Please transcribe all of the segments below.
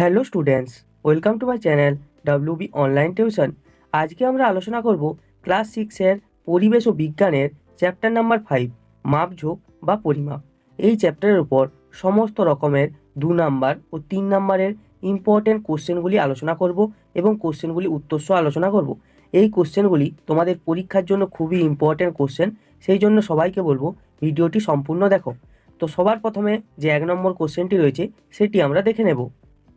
Hello students welcome to my channel WB online tuition আজকে আমরা আলোচনা করব ক্লাস সিক্সের পরিবেশ ও বিজ্ঞানের চ্যাপ্টার নাম্বার ফাইভ মাপঝোঁক বা পরিমাপ। এই চ্যাপ্টারের উপর সমস্ত রকমের দু নাম্বার ও তিন নাম্বারের ইম্পর্টেন্ট কোশ্চেনগুলি আলোচনা করব এবং কোশ্চেনগুলি উত্তরসহ আলোচনা করব। এই কোশ্চেনগুলি তোমাদের পরীক্ষার জন্য খুবই ইম্পর্টেন্ট কোশ্চেন সেই জন্য সবাইকে বলব ভিডিওটি সম্পূর্ণ দেখো। তো সবার প্রথমে যে এক নম্বর কোশ্চেনটি রয়েছে, সেটি আমরা দেখে নেব।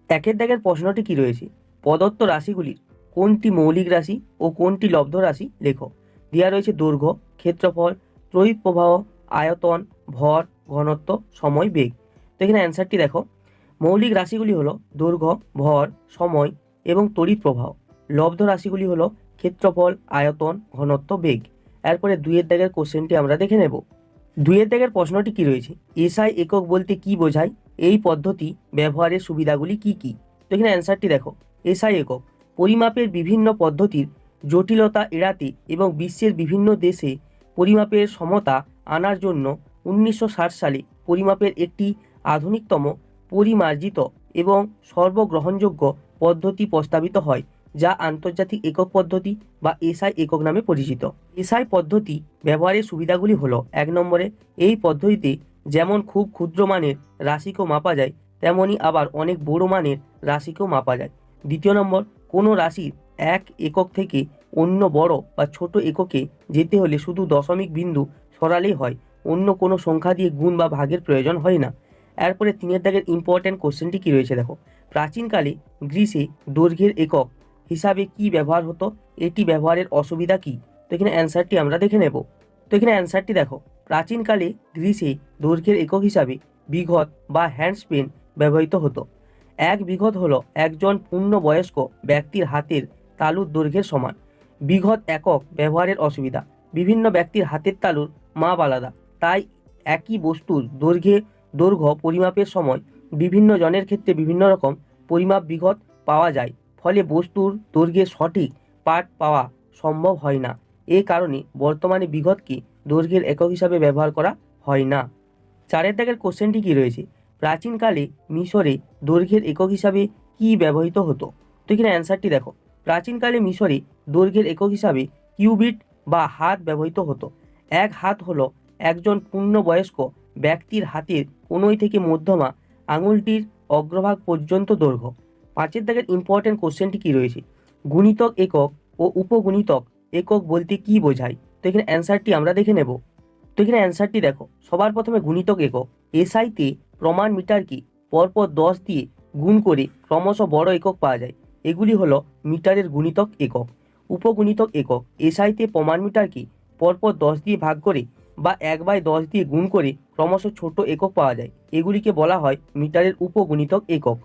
একের দাগের প্রশ্নটি কি রয়েছে? প্রদত্ত রাশিগুলির কোনটি মৌলিক রাশি ও কোনটি লব্ধ রাশি? লেখো। দেওয়া রয়েছে দৈর্ঘ্য, ক্ষেত্রফল তড়িৎ প্রবাহ, আয়তন, ভর, ঘনত্ব, সময়, বেগ। তো এখানে অ্যান্সারটি দেখো। মৌলিক রাশিগুলি হলো দৈর্ঘ্য, ভর, সময় এবং তড়িৎ প্রবাহ। লব্ধ রাশিগুলি হলো ক্ষেত্রফল, আয়তন, ঘনত্ব, বেগ। এরপরে দুইয়ের দাগের কোশ্চেনটি আমরা দেখে নেব। দুইয়ের দাগের প্রশ্নটি কি রয়েছে? এসআই একক বলতে কি বোঝায়? এই পদ্ধতি ব্যবহারের সুবিধাগুলি কি কি? তো এখানে অ্যান্সারটি দেখো। এসআই একক, পরিমাপের বিভিন্ন পদ্ধতির জটিলতা এড়াতে এবং বিশ্বের বিভিন্ন দেশে পরিমাপের সমতা আনার জন্য উনিশশো ষাট সালে পরিমাপের একটি আধুনিকতম, পরিমার্জিত এবং সর্বগ্রহণযোগ্য পদ্ধতি প্রস্তাবিত হয়, যা আন্তর্জাতিক একক পদ্ধতি বা এসআই একক নামে পরিচিত। এসআই পদ্ধতি ব্যবহারের সুবিধাগুলি হলো, এক নম্বরে এই পদ্ধতিতে যেমন খুব ক্ষুদ্র মানের রাশিকেও মাপা যায় তেমনই আবার অনেক বড় মানের রাশিকেও মাপা যায়। দ্বিতীয় নম্বর, কোনো রাশির এক একক থেকে অন্য বড় বা ছোট এককে যেতে হলে শুধু দশমিক বিন্দু সরালেই হয়, অন্য কোনো সংখ্যা দিয়ে গুণ বা ভাগের প্রয়োজন হয় না। এরপরে তিনের দাগের ইম্পর্ট্যান্ট কোশ্চেনটি কী রয়েছে দেখো। প্রাচীনকালে গ্রিসে দৈর্ঘ্যের একক হিসাবে কি ব্যবহার হতো? এটি ব্যবহারের অসুবিধা কী? তো এখানে অ্যান্সারটি আমরা দেখে নেব। তো এখানে অ্যান্সারটি দেখো। প্রাচীনকালে গ্রিসে দৈর্ঘ্যের একক হিসাবে বিঘত বা হ্যান্ডস্পেন ব্যবহৃত হতো। এক বিঘত হলো একজন পূর্ণবয়স্ক ব্যক্তির হাতের তালুর দৈর্ঘ্যের সমান। বিঘত একক ব্যবহারের অসুবিধা। বিভিন্ন ব্যক্তির হাতের তালুর মাপ আলাদা। তাই একই বস্তুর দৈর্ঘ্যে দৈর্ঘ্য পরিমাপের সময় বিভিন্ন জনের ক্ষেত্রে বিভিন্ন রকম পরিমাপ বিঘত পাওয়া যায়। ফলে বস্তুর দৈর্ঘ্যের সঠিক পাঠ পাওয়া সম্ভব হয় না। এ কারণে বর্তমানে বিঘতকে দৈর্ঘ্যের একক হিসাবে ব্যবহার করা হয় না। চারের দাগের কোশ্চেনটি কী রয়েছে? প্রাচীনকালে মিশরে দৈর্ঘ্যের একক হিসাবে কি ব্যবহৃত হতো? তো এখানে অ্যান্সারটি দেখো। প্রাচীনকালে মিশরে দৈর্ঘ্যের একক হিসাবে কিউবিট বা হাত ব্যবহৃত হতো। এক হাত হলো একজন পূর্ণবয়স্ক ব্যক্তির হাতের কোনোই থেকে মধ্যমা আঙুলটির অগ্রভাগ পর্যন্ত দৈর্ঘ্য। পাঁচের দাগের ইম্পর্টেন্ট কোশ্চেনটি কী রয়েছে? গুণিতক একক ও উপগুণিতক একক বলতে কি বোঝায়? তো এখানে অ্যান্সারটি আমরা দেখে নেব। তো এখানে অ্যান্সারটি দেখো। সবার প্রথমে গুণিতক একক। এসআইতে প্রমাণ মিটারকে পরপর দশ দিয়ে গুণ করে ক্রমশ বড় একক পাওয়া যায়। এগুলি হলো মিটারের গুণিতক একক। উপগুণিতক একক। এসআইতে প্রমাণ মিটারকে পরপর দশ দিয়ে ভাগ করে বা এক বাই দশ দিয়ে গুণ করে ক্রমশ ছোট একক পাওয়া যায়। এগুলিকে বলা হয় মিটারের উপগুণিতক একক।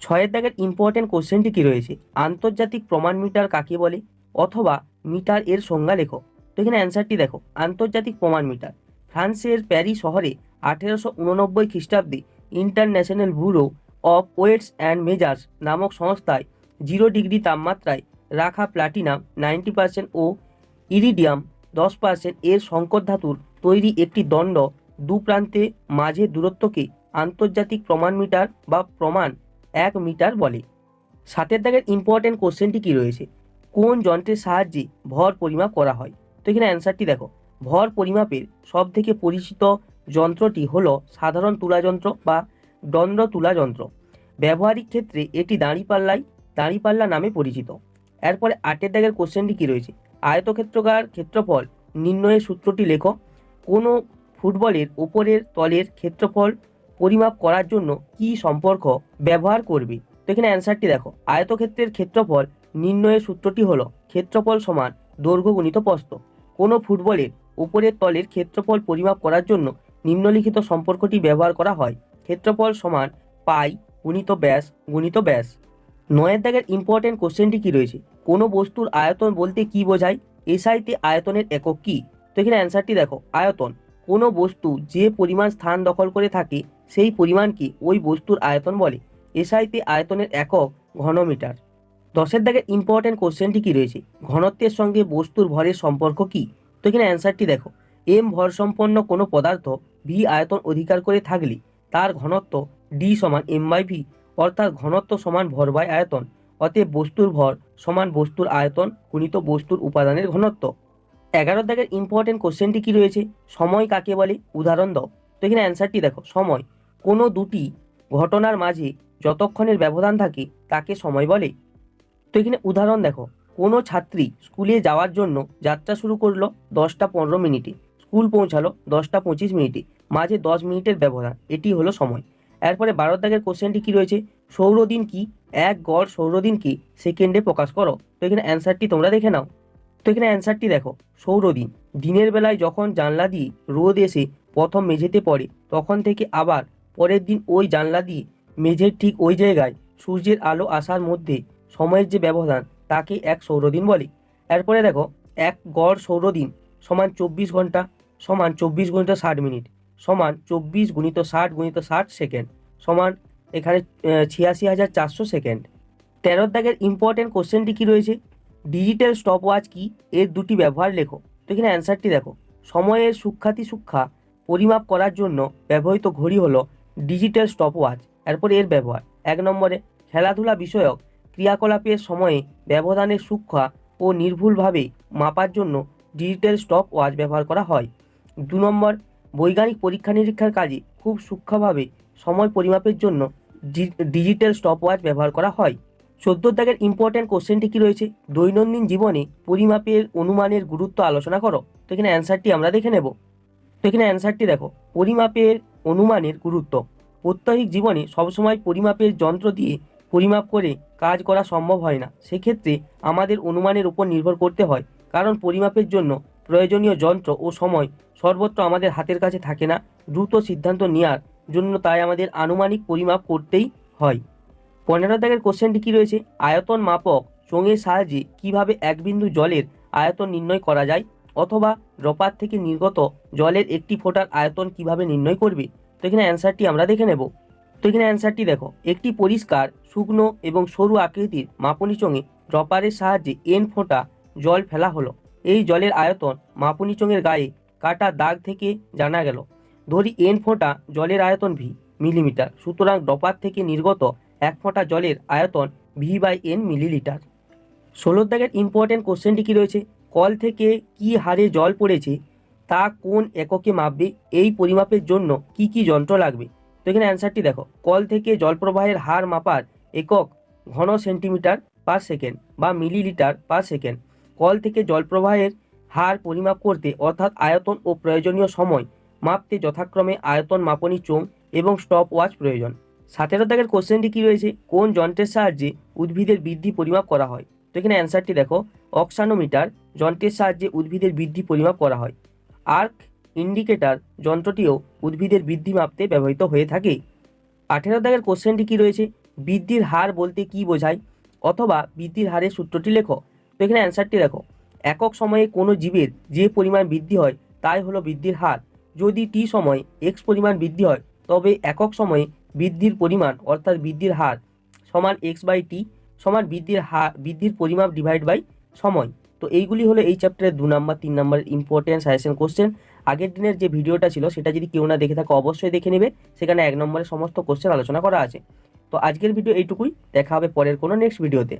ছয়ের দাগের ইম্পর্টেন্ট কোশ্চেনটি কী রয়েছে? আন্তর্জাতিক প্রমাণ মিটার কাকে বলে? অথবা মিটার এর সংজ্ঞা লেখো। তো এখানে অ্যান্সারটি দেখো, আন্তর্জাতিক প্রমাণ মিটার। ফ্রান্সের প্যারিস শহরে আঠেরোশো উননব্বই খ্রিস্টাব্দে international bureau of weights and measures নামক সংস্থায় জিরো ডিগ্রি তাপমাত্রায় রাখা প্লাটিনাম নাইনটি পার্সেন্ট ও ইরিডিয়াম দশ পার্সেন্ট এর সংকর ধাতুর তৈরি একটি দণ্ড দু প্রান্তে মাঝে দূরত্বকে আন্তর্জাতিক প্রমাণ মিটার বা প্রমাণ এক মিটার বলে। সাতের দাগের ইম্পর্টেন্ট কোশ্চেনটি কী রয়েছে? কোন যন্ত্রের সাহায্যে ভর পরিমাপ করা হয়? এখানে অ্যান্সারটি দেখো। ভর পরিমাপের সব থেকে পরিচিত যন্ত্রটি হলো সাধারণ তুলা যন্ত্র বা দণ্ড তুলা যন্ত্র। ব্যবহারিক ক্ষেত্রে এটি দাঁড়িপাল্লাই, দাঁড়িপাল্লা নামে পরিচিত। এরপরে আটের দাগের কোশ্চেনটি কী রয়েছে? আয়তক্ষেত্রকার ক্ষেত্রফল নির্ণয়ের সূত্রটি লেখো। কোনো ফুটবলের উপরের তলের ক্ষেত্রফল পরিমাপ করার জন্য কি সম্পর্ক ব্যবহার করবে? তো এখানে অ্যান্সারটি দেখো। আয়তক্ষেত্রের ক্ষেত্রফল নির্ণয়ের সূত্রটি হলো ক্ষেত্রফল সমান দৈর্ঘ্য গুণিত প্রস্থ। কোনো ফুটবলের উপরের তলের ক্ষেত্রফল পরিমাপ করার জন্য নিম্নলিখিত সম্পর্কটি ব্যবহার করা হয়। ক্ষেত্রফল সমান পাই গুণিত ব্যাস গুণিত ব্যাস। নয়ের দাগের ইম্পর্টেন্ট কোশ্চেনটি কি রয়েছে? কোনো বস্তুর আয়তন বলতে কি বোঝায়? এসআইতে আয়তনের একক কি? তো এখানে অ্যান্সারটি দেখো, আয়তন। কোনো বস্তু যে পরিমাণ স্থান দখল করে থাকে, সেই পরিমাণকে ওই বস্তুর আয়তন বলে। এসআইতে আয়তনের একক ঘনমিটার। দশের দাগের ইম্পর্টেন্ট কোশ্চেনটি কি রয়েছে? ঘনত্বের সঙ্গে বস্তুর ভরের সম্পর্ক কি? তো এখানে অ্যান্সারটি দেখো। এম ভর সম্পন্ন কোনো পদার্থ ভি আয়তন অধিকার করে থাকলে তার ঘনত্ব ডি সমান এম বাই ভি অর্থাৎ ঘনত্ব সমান ভর বাই আয়তন। অতএব বস্তুর ভর সমান বস্তুর আয়তন গুণিত বস্তুর উপাদানের ঘনত্ব। এগারো দাগের ইম্পর্টেন্ট কোশ্চেনটি কি রয়েছে? সময় কাকে বলে? উদাহরণ দাও। তো এখানে অ্যান্সারটি দেখো। সময়। কোনো দুটি ঘটনার মাঝে যতক্ষণের ব্যবধান থাকে তাকে সময় বলে। তো এখানে উদাহরণ দেখো, কোনো ছাত্রী স্কুলে যাওয়ার জন্য যাত্রা শুরু করল দশটা পনেরো মিনিটে। স্কুল পৌঁছালো দশটা পঁচিশ মিনিটে। মাঝে দশ মিনিটের ব্যবধান, এটি হলো সময়। এরপরে বারো দাগের কোশ্চেনটি কী রয়েছে? সৌরদিন কি? এক গড় সৌরদিনকে সেকেন্ডে প্রকাশ করো। তো এখানে অ্যান্সারটি তোমরা দেখে নাও। তো এখানে অ্যান্সারটি দেখো, সৌরদিন। দিনের বেলায় যখন জানলা দিয়ে রোদ এসে প্রথম মেঝেতে পড়ে, তখন থেকে আবার পরের দিন ওই জানলা দিয়ে, মেঝের ঠিক ওই জায়গায় সূর্যের আলো আসার মধ্যে সময়ের যে ব্যবধান, তাকে এক সৌরদিন বলে। এরপরে দেখো, এক গড় সৌরদিন সমান চব্বিশ ঘণ্টা, সমান চব্বিশ ঘণ্টা ষাট মিনিট, সমান চব্বিশ গুণিত ষাট গুণিত ষাট সেকেন্ড, সমান এখানে ছিয়াশি হাজার চারশো সেকেন্ড। তেরো দাগের ইম্পর্টেন্ট কোশ্চেনটি কি রয়েছে? ডিজিটাল স্টপ ওয়াচ কি? এর দুটি ব্যবহার লেখো। তো এখানে অ্যান্সারটি দেখো। সময়ের সূক্ষাতি সূক্ষা পরিমাপ করার জন্য ব্যবহৃত ঘড়ি হলো ডিজিটাল স্টপ ওয়াচ এরপর এর ব্যবহার। এক নম্বরে খেলাধুলা বিষয়ক ক্রিয়াকলাপের সময়ে ব্যবধানের সূক্ষ্ম ও নির্ভুলভাবে মাপার জন্য ডিজিটাল স্টপ ওয়াচ ব্যবহার করা হয়। দু নম্বর, বৈজ্ঞানিক পরীক্ষা নিরীক্ষার কাজে খুব সূক্ষ্মভাবে সময় পরিমাপের জন্য ডিজিটাল স্টপ ওয়াচ ব্যবহার করা হয়। চোদ্দ দাগের ইম্পর্ট্যান্ট কোশ্চেনটি কী রয়েছে? দৈনন্দিন জীবনে পরিমাপের অনুমানের গুরুত্ব আলোচনা করো। তো এখানে অ্যান্সারটি আমরা দেখে নেব। তো এখানে অ্যান্সারটি দেখো, পরিমাপের অনুমানের গুরুত্ব। প্রত্যহিক জীবনে সবসময় পরিমাপের যন্ত্র দিয়ে পরিমাপ করে কাজ করা সম্ভব হয় না। সেক্ষেত্রে আমাদের অনুমানের উপর নির্ভর করতে হয়, কারণ পরিমাপের জন্য প্রয়োজনীয় যন্ত্র ও সময় সর্বত্র আমাদের হাতের কাছে থাকে না। দ্রুত সিদ্ধান্ত নেওয়ার জন্য তাই আমাদের আনুমানিক পরিমাপ করতেই হয়। পনেরো দাগের কোশ্চেনটি কী রয়েছে? আয়তন মাপক চোঙের সাহায্যে কীভাবে এক বিন্দু জলের আয়তন নির্ণয় করা যায়? অথবা ড্রপার থেকে নির্গত জলের একটি ফোঁটার আয়তন কীভাবে নির্ণয় করবে? তো এখানে অ্যান্সারটি আমরা দেখে নেব। তো এখানে অ্যান্সারটি দেখো। একটি পরিষ্কার, শুকনো এবং সরু আকৃতির মাপনি চোঙে ড্রপারের সাহায্যে এন ফোঁটা জল ফেলা হলো। এই জলের আয়তন মাপনি চোঙের গায়ে কাটা দাগ থেকে জানা গেল। ধরি এন ফোঁটা জলের আয়তন ভি মিলিমিটার, সুতরাং ড্রপার থেকে নির্গত এক ফোঁটা জলের আয়তন ভি বাই এন মিলিলিটার। ষোলো দাগের ইম্পর্টেন্ট কোশ্চেনটি কী রয়েছে? কল থেকে কি হারে জল পড়েছে? তা কোন এককে মাপবে? এই পরিমাপের জন্য কি কি যন্ত্র লাগবে? এখানে অ্যান্সারটি দেখো। কল থেকে জল প্রবাহের হার মাপার একক ঘন সেন্টিমিটার পার সেকেন্ড বা মিলিলিটার পার সেকেন্ড। কল থেকে জল প্রবাহের হার পরিমাপ করতে অর্থাৎ আয়তন ও প্রয়োজনীয় সময় মাপতে যথাক্রমে আয়তন মাপনী চোঙ এবং স্টপ ওয়াচ প্রয়োজন। সতেরো দাগের কোশ্চেনটি কী রয়েছে? কোন যন্ত্রের সাহায্যে উদ্ভিদের বৃদ্ধি পরিমাপ করা হয়? তো এখানে অ্যান্সারটি দেখো, অক্সানোমিটার, যন্ত্রের সাহায্যে উদ্ভিদের বৃদ্ধি পরিমাপ করা হয়। আর্ক ইন্ডিকেটর যন্ত্রটিও উদ্ভিদের বৃদ্ধি মাপতে ব্যবহৃত হয়ে থাকে। আঠেরো দাগের কোশ্চেনটি কী রয়েছে? বৃদ্ধির হার বলতে কি বোঝায়? অথবা বৃদ্ধির হারের সূত্রটি লেখো। তো এখানে অ্যান্সারটি দেখো। একক সময়ে কোনো জীবের যে পরিমাণ বৃদ্ধি হয়, তাই হলো বৃদ্ধির হার। যদি টি সময় এক্স পরিমাণ বৃদ্ধি হয়, তবে একক সময়ে বৃদ্ধির পরিমাণ, অর্থাৎ বৃদ্ধির হার, সমান এক্স বাই টি সমান বৃদ্ধির হার বৃদ্ধির পরিমাপ ডিভাইড বাই সময়। তো এইগুলি হলো এই চ্যাপ্টারের দু নম্বর তিন নম্বর ইম্পর্টেন্ট সাজেশন কোশ্চেন আগের দিনের যে ভিডিওটা ছিল, সেটা যদি কেউ না দেখে থাকে, অবশ্যই দেখে নেবে। সেখানে এক নম্বরে সমস্ত কোশ্চেন আলোচনা করা আছে। তো আজকের ভিডিও এইটুকুই। দেখা হবে পরের কোনো নেক্সট ভিডিওতে